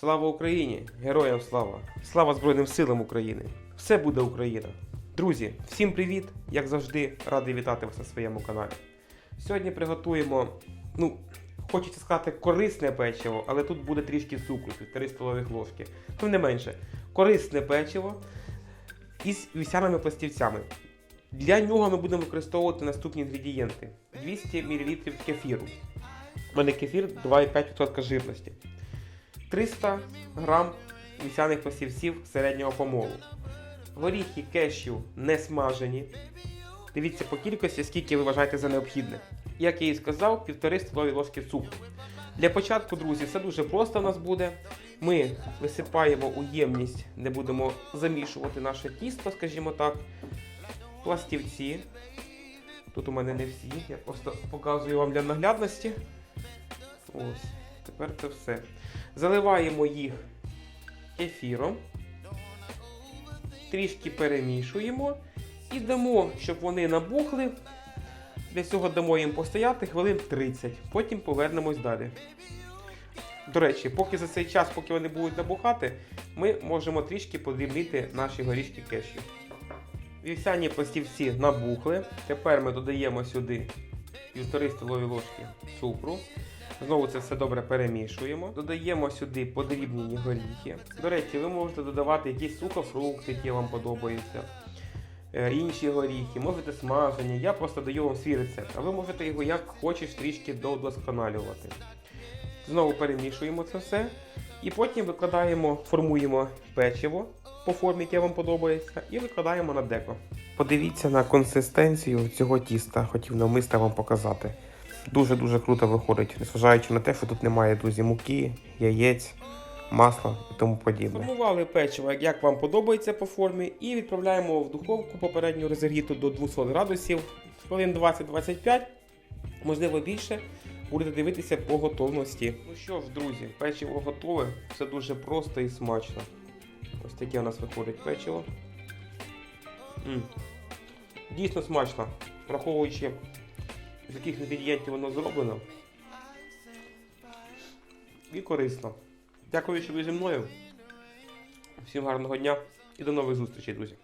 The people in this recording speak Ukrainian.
Слава Україні! Героям слава! Слава Збройним силам України! Все буде Україна! Друзі, всім привіт! Як завжди, радий вітати вас на своєму каналі. Сьогодні приготуємо, ну, хочеться сказати, корисне печиво, але тут буде трішки цукру, 3 столових ложки. Тим не менше, корисне печиво із вівсяними пластівцями. Для нього ми будемо використовувати наступні інгредієнти: 200 мл кефіру. У мене кефір 2,5% жирності. 300 грам вівсяних пластівців середнього помолу. Горіхи кешю не смажені. Дивіться по кількості, скільки ви вважаєте за необхідне. Як я і сказав, 1,5 столові ложки цукру. Для початку, друзі, все дуже просто в нас буде. Ми висипаємо у ємність, де будемо замішувати наше тісто, скажімо так, пластівці. Тут у мене не всі, я просто показую вам для наглядності. Ось, тепер це все. Заливаємо їх кефіром, трішки перемішуємо і дамо, щоб вони набухли. Для цього дамо їм постояти хвилин 30, потім повернемось далі. До речі, поки за цей час, поки вони будуть набухати, ми можемо трішки подрібнити наші горішки кешю. Вівсяні пластівці набухли. Тепер ми додаємо сюди 1,5 столові ложки цукру. Знову це все добре перемішуємо. Додаємо сюди подрібнені горіхи. До речі, ви можете додавати якісь сухофрукти, які вам подобаються. е, Інші горіхи, можете смажені. Я просто даю вам свій рецепт, а ви можете його як хочеш трішки додосконалювати. Знову перемішуємо це все. І потім викладаємо, формуємо печиво по формі, яке вам подобається, і викладаємо на деко. Подивіться на консистенцію цього тіста, хотів навмисно вам показати. Дуже-дуже круто виходить, незважаючи на те, що тут немає, друзі, муки, яєць, масла і тому подібне. Формували печиво, як вам подобається по формі, і відправляємо в духовку попередню розігріту до 200 градусів, хвилин 20-25, можливо більше. Будете дивитися по готовності. Ну що ж, друзі, печиво готове, все дуже просто і смачно. Ось таке у нас виходить печиво. М. Дійсно смачно, враховуючи, з яких інгредієнтів воно зроблено. І корисно. Дякую, що ви зі мною. Всім гарного дня і до нових зустрічей, друзі.